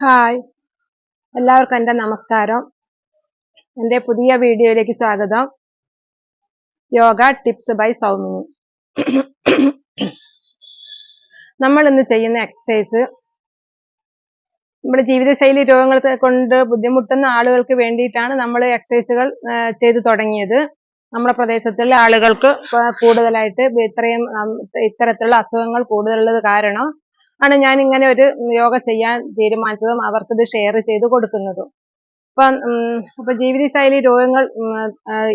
Hi എല്ലാവർക്കും എന്റെ നമസ്കാരം. എന്റെ പുതിയ വീഡിയോയിലേക്ക് സ്വാഗതം. യോഗ ടിപ്സ് ബൈ സൗമിനി നമ്മൾ ഇന്ന് ചെയ്യുന്ന എക്സസൈസ് നമ്മുടെ ജീവിതശൈലി രോഗങ്ങൾ കൊണ്ട് ബുദ്ധിമുട്ടുന്ന ആളുകൾക്ക് വേണ്ടിയിട്ടാണ് നമ്മൾ എക്സസൈസുകൾ ചെയ്തു തുടങ്ങിയത്. നമ്മുടെ പ്രദേശത്തുള്ള ആളുകൾക്ക് കൂടുതലായിട്ട് ഇത്രയും ഇത്തരത്തിലുള്ള അസുഖങ്ങൾ കൂടുതലുള്ളത് കാരണം ആണ് ഞാൻ ഇങ്ങനെ ഒരു യോഗ ചെയ്യാൻ തീരുമാനിച്ചതും അവർക്കിത് ഷെയർ ചെയ്ത് കൊടുക്കുന്നതും. ഇപ്പം ഇപ്പൊ ജീവിതശൈലി രോഗങ്ങൾ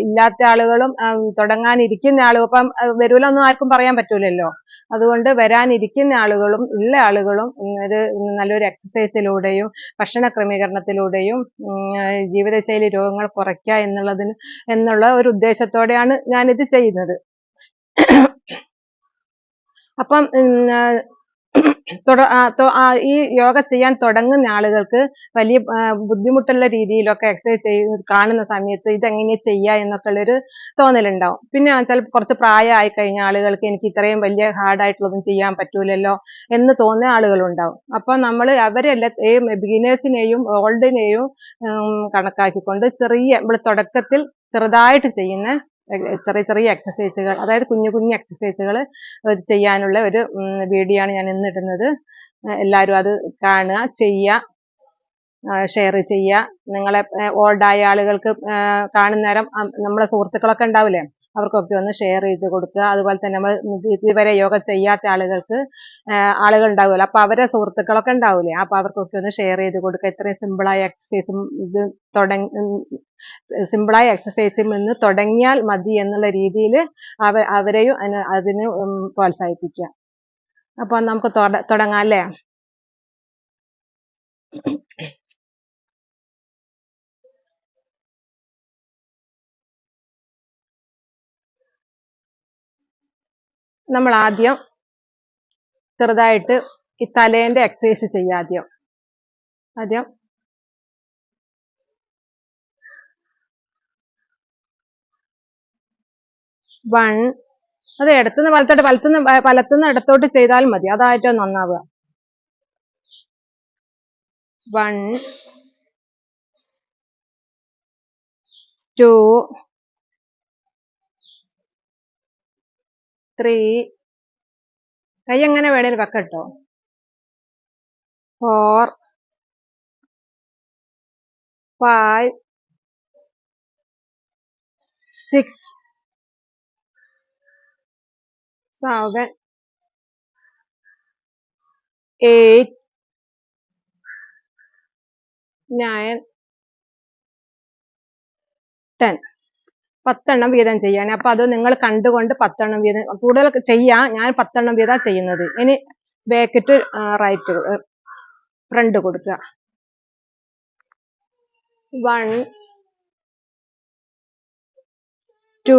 ഇല്ലാത്ത ആളുകളും തുടങ്ങാനിരിക്കുന്ന ആളുകളും ഇപ്പം വരൂലൊന്നും ആർക്കും പറയാൻ പറ്റൂലല്ലോ. അതുകൊണ്ട് വരാനിരിക്കുന്ന ആളുകളും ഉള്ള ആളുകളും ഒരു നല്ലൊരു എക്സസൈസിലൂടെയും ഭക്ഷണ ക്രമീകരണത്തിലൂടെയും ജീവിതശൈലി രോഗങ്ങൾ കുറയ്ക്കുക എന്നുള്ളതിന് എന്നുള്ള ഒരു ഉദ്ദേശത്തോടെയാണ് ഞാനിത് ചെയ്യുന്നത്. അപ്പം ഈ യോഗ ചെയ്യാൻ തുടങ്ങുന്ന ആളുകൾക്ക് വലിയ ബുദ്ധിമുട്ടുള്ള രീതിയിലൊക്കെ എക്സസൈസ് ചെയ്ത് കാണുന്ന സമയത്ത് ഇതെങ്ങനെ ചെയ്യുക എന്നൊക്കെ ഉള്ളൊരു തോന്നലുണ്ടാവും. പിന്നെ ചിലപ്പോൾ കുറച്ച് പ്രായമായി കഴിഞ്ഞ ആളുകൾക്ക് എനിക്ക് ഇത്രയും വലിയ ഹാർഡായിട്ടുള്ളതും ചെയ്യാൻ പറ്റൂലല്ലോ എന്ന് തോന്നുന്ന ആളുകളുണ്ടാവും. അപ്പൊ നമ്മൾ അവരെല്ലാം ബിഗിനേഴ്സിനെയും ഓൾഡിനെയും കണക്കാക്കിക്കൊണ്ട് ചെറിയ നമ്മൾ തുടക്കത്തിൽ ചെറുതായിട്ട് ചെയ്യുന്ന ചെറിയ ചെറിയ എക്സസൈസുകൾ അതായത് കുഞ്ഞു കുഞ്ഞു എക്സസൈസുകൾ ചെയ്യാനുള്ള ഒരു വീഡിയോ ആണ് ഞാൻ ഇന്ന് ഇടുന്നത്. എല്ലാവരും അത് കാണുക ചെയ്യുക ഷെയർ ചെയ്യുക. നിങ്ങളെ ഓൾഡായ ആളുകൾക്ക് കാണുന്നേരം നമ്മളെ സുഹൃത്തുക്കളൊക്കെ ഉണ്ടാവില്ലേ? അവർക്കൊക്കെ ഒന്ന് ഷെയർ ചെയ്ത് കൊടുക്കുക. അതുപോലെ തന്നെ നമ്മൾ ഇതുവരെ യോഗ ചെയ്യാത്ത ആളുകൾക്ക് ആളുകൾ ഉണ്ടാവുമല്ലോ. അപ്പൊ അവരെ സുഹൃത്തുക്കളൊക്കെ ഉണ്ടാവില്ലേ? അപ്പൊ അവർക്കൊക്കെ ഒന്ന് ഷെയർ ചെയ്ത് കൊടുക്കുക. ഇത്രയും സിമ്പിളായ എക്സസൈസും ഇത് തുടങ്ങി സിമ്പിളായ എക്സസൈസിൽ നിന്ന് തുടങ്ങിയാൽ മതി എന്നുള്ള രീതിയിൽ അവ അവരെയും അതിന് പ്രോത്സാഹിപ്പിക്കുക. അപ്പൊ നമുക്ക് തുടങ്ങാം അല്ലേ? നമ്മൾ ആദ്യം ചെറുതായിട്ട് ഈ തലേന്റെ എക്സസൈസ് ചെയ്യാം ആദ്യം. ആദ്യം വൺ. അത് ഇടത്തുനിന്ന് വലത്തോട്ട് വലത്തുനിന്ന് വലത്തുനിന്ന് ഇടത്തോട്ട് ചെയ്താൽ മതി. അതായിട്ടോ നന്നാവുക. വൺ. ടു. ത്രീ. കൈ എങ്ങനെ വേണേലും വെക്കട്ടോ. Four. Five. Six. Seven, eight, nine, ten. പത്തെണ്ണം വീതം ചെയ്യാണ് അപ്പൊ അത് നിങ്ങൾ കണ്ടുകൊണ്ട് പത്തെണ്ണം വീതം കൂടുതൽ ചെയ്യാം. ഞാൻ പത്തെണ്ണം വീതം ചെയ്യുന്നത്. ഇനി ബാക്ക് റൈറ്റ് ഫ്രണ്ട് കൊടുക്കുക. One two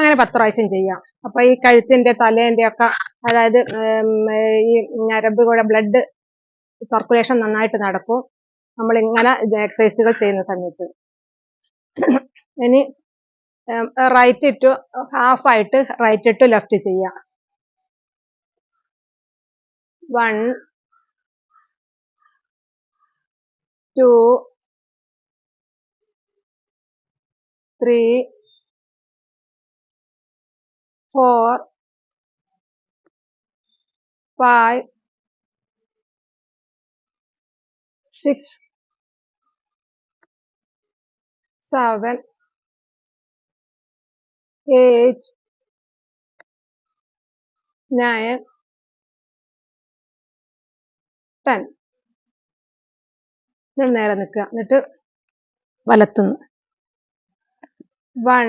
അങ്ങനെ പത്ത് പ്രാവശ്യം ചെയ്യാം. അപ്പൊ ഈ കഴുത്തിന്റെ തലേന്റെ ഒക്കെ അതായത് ഈ ഞരമ്പ് കൂടെ ബ്ലഡ് സർക്കുലേഷൻ നന്നായിട്ട് നടക്കും. നമ്മൾ ഇങ്ങനെ എക്സസൈസുകൾ ചെയ്യുന്ന സമയത്ത്. ഇനി റൈറ്റ് ടു ഹാഫ് ആയിട്ട് റൈറ്റ് ടു ലെഫ്റ്റ് ചെയ്യാം. One two three four, five, six, seven, eight, nine, ten നേരെ നിൽക്കുക എന്നിട്ട് വലത്തുനിന്ന് one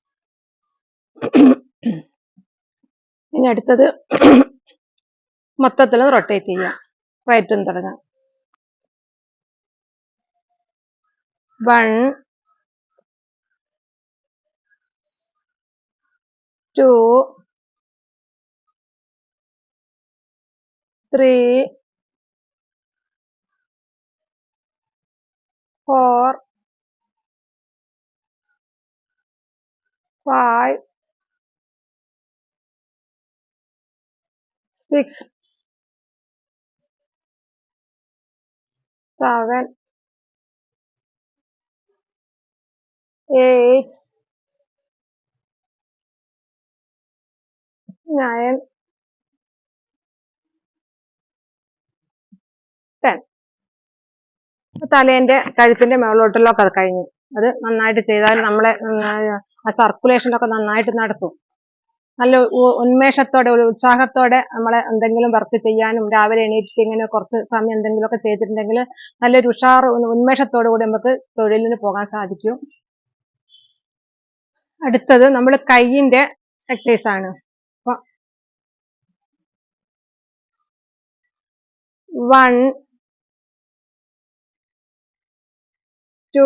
ഇനി അടുത്തത് മൊത്തത്തിൽ റൊട്ടേറ്റ് ചെയ്യാം റൈറ്റും തുടങ്ങാം. One two three four five six, seven, eight, nine, ten. തലേന്റെ കഴുത്തിന്റെ മുകളിലോട്ടുള്ളൊക്കെ അത് കഴിഞ്ഞു. അത് നന്നായിട്ട് ചെയ്താൽ നമ്മളെ ആ സർക്കുലേഷനൊക്കെ നന്നായിട്ട് നടത്തും നല്ല ഉന്മേഷത്തോടെ ഒരു ഉത്സാഹത്തോടെ നമ്മളെ എന്തെങ്കിലും വർക്ക് ചെയ്യാനും രാവിലെ എണീറ്റ് ഇങ്ങനെ കുറച്ച് സമയം എന്തെങ്കിലുമൊക്കെ ചെയ്തിട്ടുണ്ടെങ്കിൽ നല്ലൊരു ഉഷാർ ഉന്മേഷത്തോടു കൂടി നമുക്ക് തൊഴിലിന് പോകാൻ സാധിക്കും. അടുത്തത് നമ്മൾ കൈയിന്റെ എക്സസൈസ് ആണ്. വൺ ടു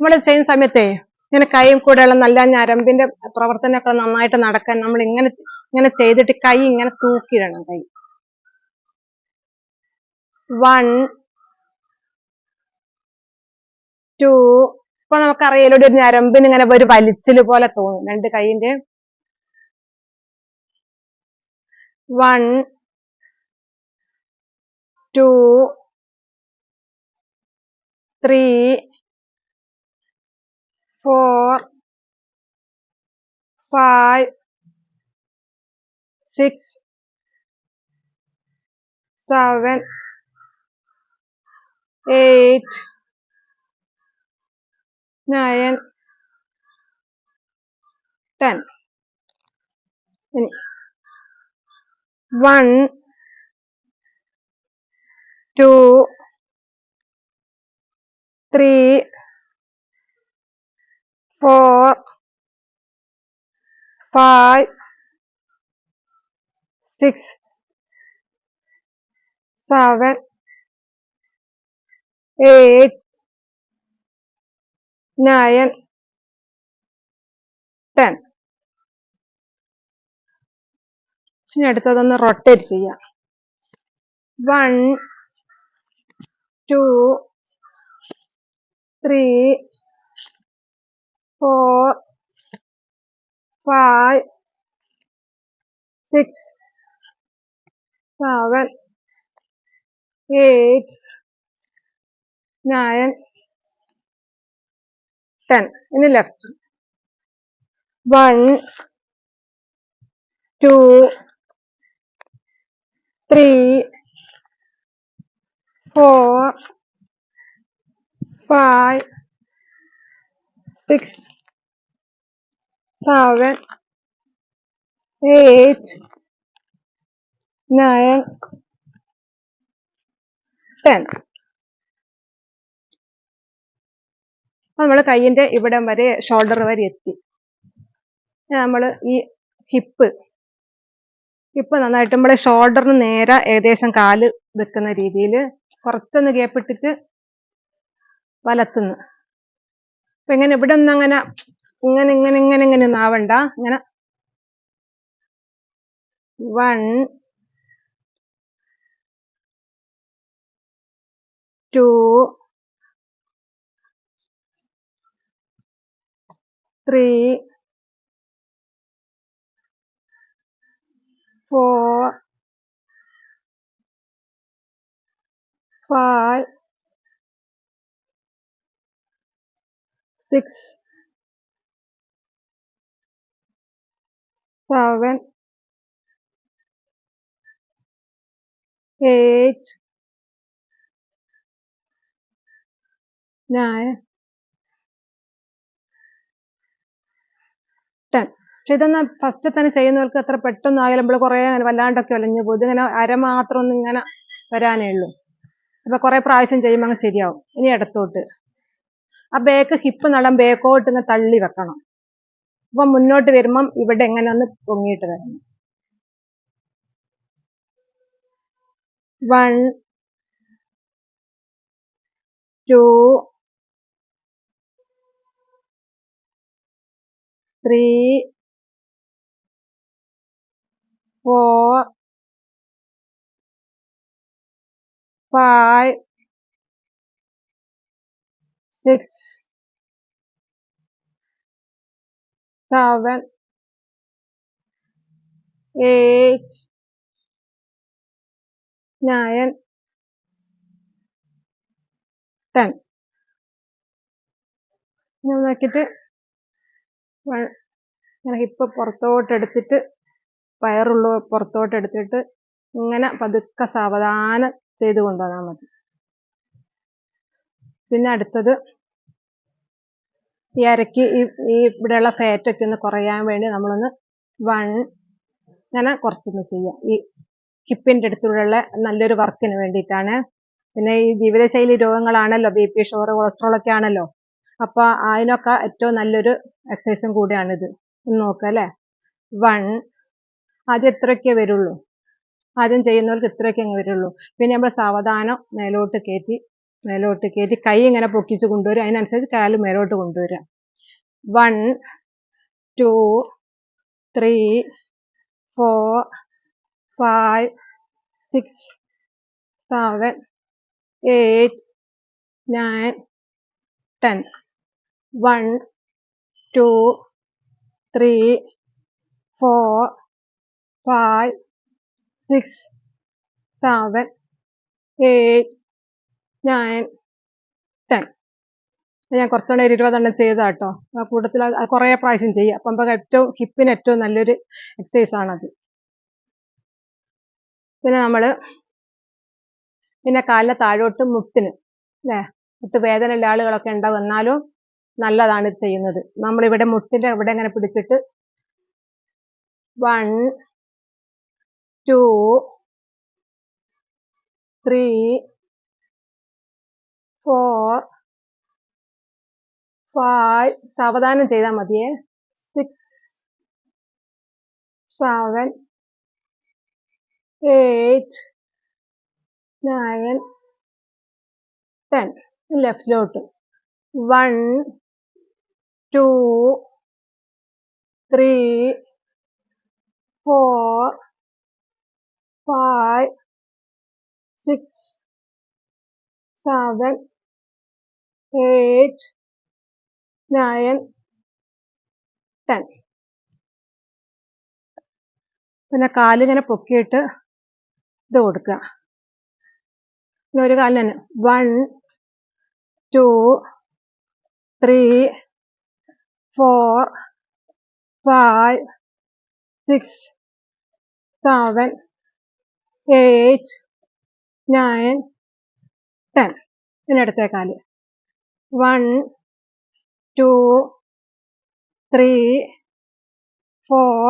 നമ്മൾ ചെയ്യുന്ന സമയത്തേ ഇങ്ങനെ കൈയും കൂടെയുള്ള നല്ല ഞരമ്പിന്റെ പ്രവർത്തനമൊക്കെ നന്നായിട്ട് നടക്കാൻ നമ്മൾ ഇങ്ങനെ ഇങ്ങനെ ചെയ്തിട്ട് കൈ ഇങ്ങനെ തൂക്കിയിടണം കൈ. വൺ ടു ഇപ്പൊ നമുക്കറിയാലോ ഒരു ഞരമ്പിന് ഇങ്ങനെ ഒരു വലിച്ചിൽ പോലെ തോന്നും. രണ്ട് കൈയിന്റെ. One two three four, five, six, seven, eight, nine, ten. One, two, three, four, five, six, seven, eight, nine, ten. ഇനി അടുത്തതൊന്ന് റൊട്ടേറ്റ് ചെയ്യാം one two three four, five, six, seven, eight, nine, ten. In the left. One, two, three, four, five, six seven, eight, nine, ten. നമ്മൾ കയ്യിന്റെ ഇവിടം വരെ shoulder വരെ എത്തി നമ്മൾ ഈ ഹിപ്പ് ഹിപ്പ് നന്നായിട്ട് നമ്മുടെ ഷോൾഡറിന് നേരെ ഏകദേശം കാൽ വെക്കുന്ന രീതിയിൽ കുറച്ചൊന്ന് ഗ്യാപ്പിട്ടിട്ട് വലത്തുന്ന് അപ്പൊ ഇങ്ങനെ ഇവിടെ നിന്ന് അങ്ങനെ ഇങ്ങനെ ഇങ്ങനെ ഇങ്ങനെ ഇങ്ങനെ ഒന്നും ആവണ്ട. ഇങ്ങനെ. One two three four five six eight, nine, ten പക്ഷെ ഇതൊന്ന് ഫസ്റ്റ് തന്നെ ചെയ്യുന്നവർക്ക് അത്ര പെട്ടെന്ന് ആയാലും നമ്മൾ കുറേ വല്ലാണ്ടൊക്കെ ഒലഞ്ഞു പോകും. ഇതിങ്ങനെ അര മാത്രം ഒന്നും ഇങ്ങനെ വരാനേ ഉള്ളൂ. അപ്പൊ കുറെ പ്രാവശ്യം ചെയ്യുമ്പോൾ അങ്ങ് ശരിയാവും. ഇനി ഇടത്തോട്ട് ആ ബേക്ക് ഹിപ്പ് നളം ബേക്കോട്ട് ഇങ്ങനെ തള്ളി വെക്കണം. അപ്പൊ മുന്നോട്ട് വരുമ്പം ഇവിടെ എങ്ങനെ ഒന്ന് പൊങ്ങിയിട്ട് വരണം. One two three four five, six, seven, eight, nine, ten. ഞാൻ നോക്കിയിട്ട് ഹിപ്പ് പുറത്തോട്ട് എടുത്തിട്ട് പയറുള്ള പുറത്തോട്ട് എടുത്തിട്ട് ഇങ്ങനെ പതുക്കെ സാവധാനം ചെയ്ത് കൊണ്ടുവന്നാൽ മതി. പിന്നെ അടുത്തത് ഈ അരക്ക് ഈ ഈ ഇവിടെയുള്ള ഫാറ്റൊക്കെ ഒന്ന് കുറയാൻ വേണ്ടി നമ്മളൊന്ന് വൺ ഇങ്ങനെ കുറച്ചൊന്ന് ചെയ്യാം. ഈ ഹിപ്പിന്റെ അടുത്തുള്ള നല്ലൊരു വർക്കിന് വേണ്ടിയിട്ടാണ്. പിന്നെ ഈ ജീവിതശൈലി രോഗങ്ങളാണല്ലോ ബി പി ഷുഗർ കൊളസ്ട്രോൾ ഒക്കെ ആണല്ലോ. അപ്പൊ അതിനൊക്കെ ഏറ്റവും നല്ലൊരു എക്സസൈസും കൂടിയാണിത്. ഒന്ന് നോക്കുക അല്ലേ? വൺ ആദ്യം ഇത്രയൊക്കെ വരുള്ളൂ. ആദ്യം ചെയ്യുന്നവർക്ക് ഇത്രയൊക്കെ അങ്ങ് വരുള്ളൂ. പിന്നെ നമ്മൾ സാവധാനം മേലോട്ട് കയറ്റി മേലോട്ട് കയറ്റി കൈ ഇങ്ങനെ പൊക്കിച്ച് കൊണ്ടുവരും അതിനനുസരിച്ച് കാൽ മേലോട്ട് കൊണ്ടുവരാം one two three four five six seven eight nine ten one two three four five six seven eight, nine, ten. ഞാൻ കുറച്ചുകൂടെ ഒരു ഇരുപതെണ്ണം ചെയ്താട്ടോ. ആ കൂട്ടത്തിൽ കുറേ പ്രാവശ്യം ചെയ്യുക അപ്പം നമുക്ക് ഏറ്റവും ഹിപ്പിന് ഏറ്റവും നല്ലൊരു എക്സസൈസ് ആണത്. പിന്നെ നമ്മൾ പിന്നെ കാലിലെ താഴോട്ട് മുട്ടിന് അല്ലേ മുട്ട് വേദന ഉള്ള ആളുകളൊക്കെ ഉണ്ടാകും എന്നാലും നല്ലതാണ് ചെയ്യുന്നത്. നമ്മളിവിടെ മുട്ടിന്റെ ഇവിടെ ഇങ്ങനെ പിടിച്ചിട്ട് one two three, four, five സാവധാനം ചെയ്താൽ മതിയേ. Six seven eight nine ten ലെഫ്റ്റിലോട്ട്. One two three four five six seven, eight, nine, ten. പിന്നെ കാലിങ്ങനെ പൊക്കിയിട്ട് ഇത് കൊടുക്കുക. പിന്നെ ഒരു കാലിന് തന്നെ. One two three four five six seven eight nine ten പിന്നെ അടുത്ത കാൽ. One two three four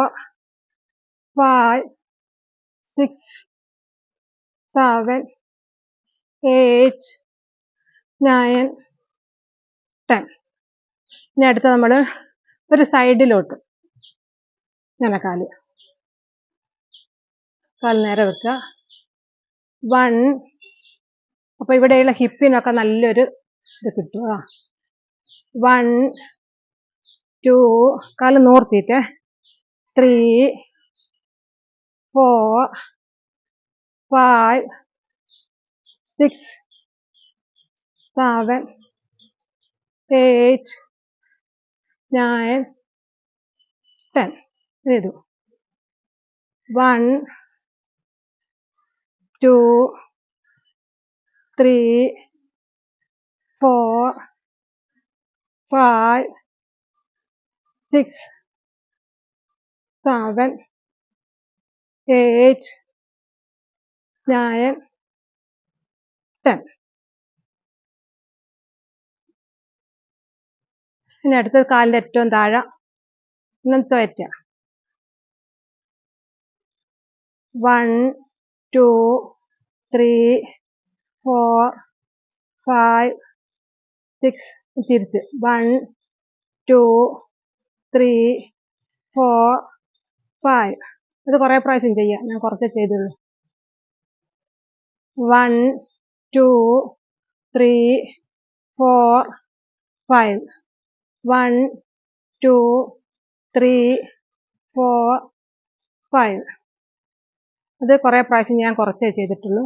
five six seven eight nine ten. ഇനി അടുത്ത നമ്മൾ ഒരു സൈഡിലോട്ട്. ഇങ്ങനെ കാൽ. കാൽ നേരെ വെക്കുക വൺ. അപ്പൊ ഇവിടെയുള്ള ഹിപ്പിനൊക്കെ നല്ലൊരു ഇത് കിട്ടുക വൺ ടു കാൽ നോർത്തിട്ട്. Three four five six seven eight nine ten ചെയ്തു one two three, four, five, six, seven, eight, nine ten ഇനി അടുത്തത് കാലിന്റെ ഏറ്റവും താഴെ. ഇങ്ങനെ ചുയറ്റ. One two three four five six തിരിച്ച്. One two three four five ഇത് കുറേ പ്രാവശ്യം ചെയ്യാം. ഞാൻ കുറച്ചേ ചെയ്തുള്ളൂ. One two three four five one two three four five അത് കുറേ പ്രാവശ്യം ഞാൻ കുറച്ചേ ചെയ്തിട്ടുള്ളൂ.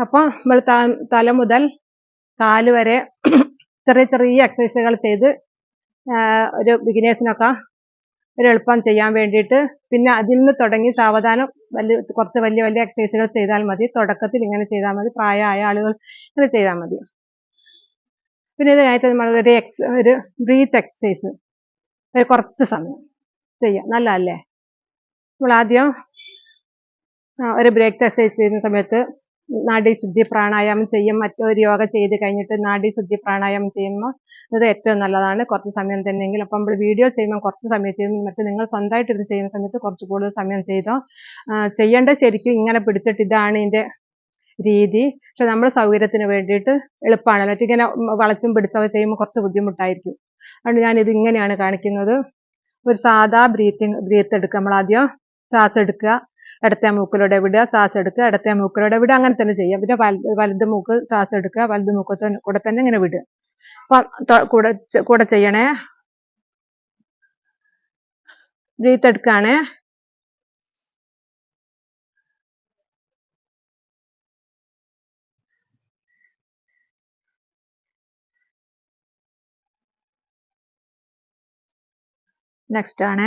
അപ്പം നമ്മൾ തല മുതൽ കാൽ വരെ ചെറിയ ചെറിയ എക്സസൈസുകൾ ചെയ്ത് ഒരു ബിഗിനേഴ്സിനൊക്കെ ഒരു എളുപ്പം ചെയ്യാൻ വേണ്ടിയിട്ട്. പിന്നെ അതിൽ നിന്ന് തുടങ്ങി സാവധാനം വലിയ കുറച്ച് വലിയ വലിയ എക്സസൈസുകൾ ചെയ്താൽ മതി. തുടക്കത്തിൽ ഇങ്ങനെ ചെയ്താൽ മതി. പ്രായമായ ആളുകൾ ഇങ്ങനെ ചെയ്താൽ മതി. പിന്നെ ഇതിനായിട്ട് നമ്മൾ ഒരു എക്സ് ഒരു ബ്രീത്ത് എക്സസൈസ് ഒരു കുറച്ച് സമയം ചെയ്യാം. നല്ലതല്ലേ? നമ്മൾ ആദ്യം ഒരു ബ്രേക്ക് എക്സസൈസ് ചെയ്യുന്ന സമയത്ത് നാഡീശുദ്ധി പ്രാണായാമം ചെയ്യും മറ്റൊരു യോഗ ചെയ്ത് കഴിഞ്ഞിട്ട് നാഡീശുദ്ധി പ്രാണായാമം ചെയ്യുമ്പോൾ ഇത് ഏറ്റവും നല്ലതാണ്. കുറച്ച് സമയം തന്നെയെങ്കിൽ അപ്പം നമ്മൾ വീഡിയോ ചെയ്യുമ്പോൾ കുറച്ച് സമയം ചെയ്യും. മറ്റു നിങ്ങൾ സ്വന്തമായിട്ട് ഇത് ചെയ്യുന്ന സമയത്ത് കുറച്ച് കൂടുതൽ സമയം ചെയ്തോ. ചെയ്യേണ്ട ശരിക്കും ഇങ്ങനെ പിടിച്ചിട്ട് ഇതാണ് ഇതിന്റെ രീതി. പക്ഷെ നമ്മുടെ സൗകര്യത്തിന് വേണ്ടിയിട്ട് എളുപ്പമാണ്. മറ്റേ ഇങ്ങനെ വളച്ചും പിടിച്ചൊക്കെ ചെയ്യുമ്പോൾ കുറച്ച് ബുദ്ധിമുട്ടായിരിക്കും. അതുകൊണ്ട് ഞാനിത് ഇങ്ങനെയാണ് കാണിക്കുന്നത്. ഒരു സാധാ ബ്രീത്തിങ് ബ്രീത്ത് എടുക്കുക. നമ്മൾ ആദ്യം ശ്വാസം എടുക്കുക. ഇടത്തെ മൂക്കിലൂടെ വിടുക ശ്വാസം എടുക്കുക ഇടത്തെ മൂക്കിലൂടെ വിടുക അങ്ങനെ തന്നെ ചെയ്യുക. പിന്നെ വലത് മൂക്ക് ശ്വാസം എടുക്കുക വലത് മൂക്കത്തെ കൂടെ തന്നെ ഇങ്ങനെ വിടുക. അപ്പം കൂടെ കൂടെ ചെയ്യണേ. ബ്രീത്ത് എടുക്കുകയാണേ നെക്സ്റ്റ് ആണ്.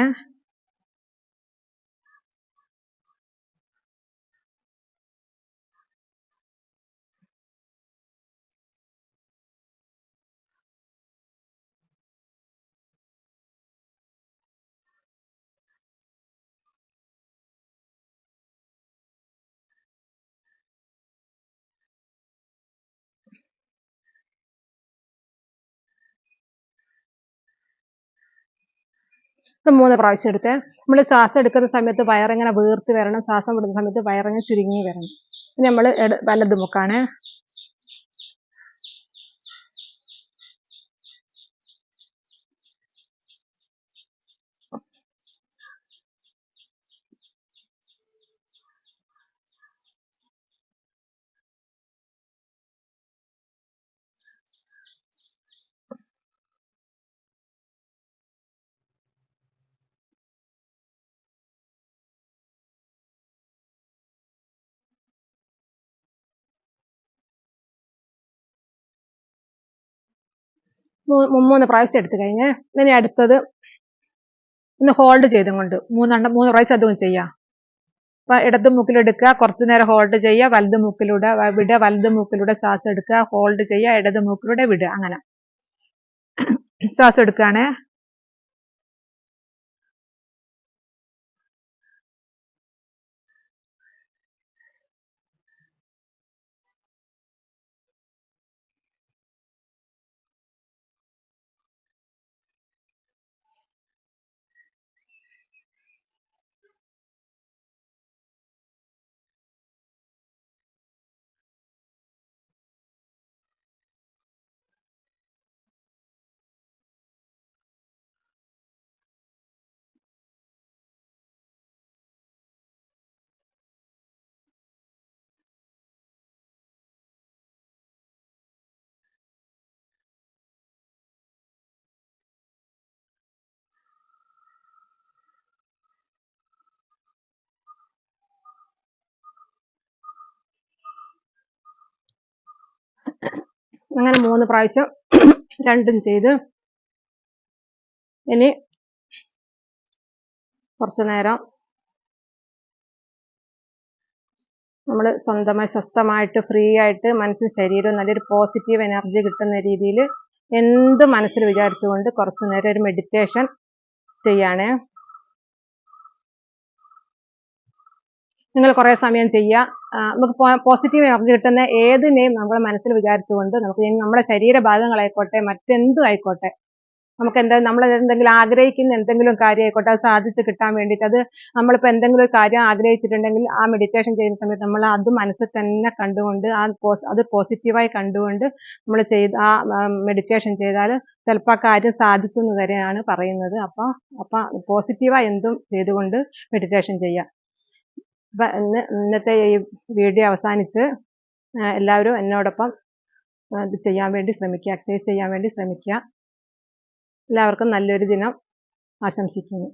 മൂന്ന് പ്രാവശ്യം എടുത്ത്. നമ്മൾ ശ്വാസം എടുക്കുന്ന സമയത്ത് വയറിങ്ങനെ വീർത്ത് വരണം. ശ്വാസം വിടുന്ന സമയത്ത് വയറിങ്ങനെ ചുരുങ്ങി വരണം. നമ്മൾ വലത് മുക്കാണ്. മൂന്ന് പ്രാവശ്യം എടുത്തു കഴിഞ്ഞേ ഇനി അടുത്തത് ഒന്ന് ഹോൾഡ് ചെയ്തും കൊണ്ട് മൂന്നെണ്ണം മൂന്ന് പ്രാവശ്യം അതും ചെയ്യാം. അപ്പം ഇടത് മൂക്കിലെടുക്കുക കുറച്ചു നേരം ഹോൾഡ് ചെയ്യുക വലത് മൂക്കിലൂടെ വിടുക വലത് മൂക്കിലൂടെ ശ്വാസം എടുക്കുക ഹോൾഡ് ചെയ്യുക ഇടത് മൂക്കിലൂടെ വിടുക അങ്ങനെ. ശ്വാസം എടുക്കുകയാണേ. അങ്ങനെ മൂന്ന് പ്രാവശ്യം രണ്ടും ചെയ്ത് ഇനി കുറച്ചു നേരം നമ്മൾ സ്വന്തമായി സ്വസ്ഥമായിട്ട് ഫ്രീ ആയിട്ട് മനസ്സും ശരീരവും നല്ലൊരു പോസിറ്റീവ് എനർജി കിട്ടുന്ന രീതിയിൽ എന്ത് മനസ്സിൽ വിചാരിച്ചുകൊണ്ട് കുറച്ചു നേരം ഒരു മെഡിറ്റേഷൻ ചെയ്യാണ്. നിങ്ങൾ കുറേ സമയം ചെയ്യുക. നമുക്ക് പോസിറ്റീവ് എനർജി കിട്ടുന്ന ഏത് ഏതിനെയും നമ്മുടെ മനസ്സിൽ വിചാരിച്ചുകൊണ്ട് നമുക്ക് നമ്മുടെ ശരീരഭാഗങ്ങളായിക്കോട്ടെ മറ്റെന്തും ആയിക്കോട്ടെ നമുക്ക് എന്താ നമ്മൾ എന്തെങ്കിലും ആഗ്രഹിക്കുന്ന എന്തെങ്കിലും കാര്യമായിക്കോട്ടെ അത് സാധിച്ച് കിട്ടാൻ വേണ്ടിയിട്ട് അത് നമ്മളിപ്പോൾ എന്തെങ്കിലും ഒരു കാര്യം ആഗ്രഹിച്ചിട്ടുണ്ടെങ്കിൽ ആ മെഡിറ്റേഷൻ ചെയ്യുന്ന സമയത്ത് നമ്മൾ അത് മനസ്സിൽ തന്നെ കണ്ടുകൊണ്ട് ആ അത് പോസിറ്റീവായി കണ്ടുകൊണ്ട് നമ്മൾ ചെയ്ത് ആ മെഡിറ്റേഷൻ ചെയ്താൽ ചിലപ്പോൾ ആ കാര്യം സാധിക്കും വരെയാണ് പറയുന്നത്. അപ്പോൾ അപ്പോൾ പോസിറ്റീവായി എന്തും ചെയ്തുകൊണ്ട് മെഡിറ്റേഷൻ ചെയ്യുക. അപ്പം ഇന്ന് ഇന്നത്തെ ഈ വീഡിയോ അവസാനിച്ച് എല്ലാവരും എന്നോടൊപ്പം ഇത് ചെയ്യാൻ വേണ്ടി ശ്രമിക്കുക എക്സസൈസ് ചെയ്യാൻ വേണ്ടി ശ്രമിക്കുക. എല്ലാവർക്കും നല്ലൊരു ദിനം ആശംസിക്കുന്നു.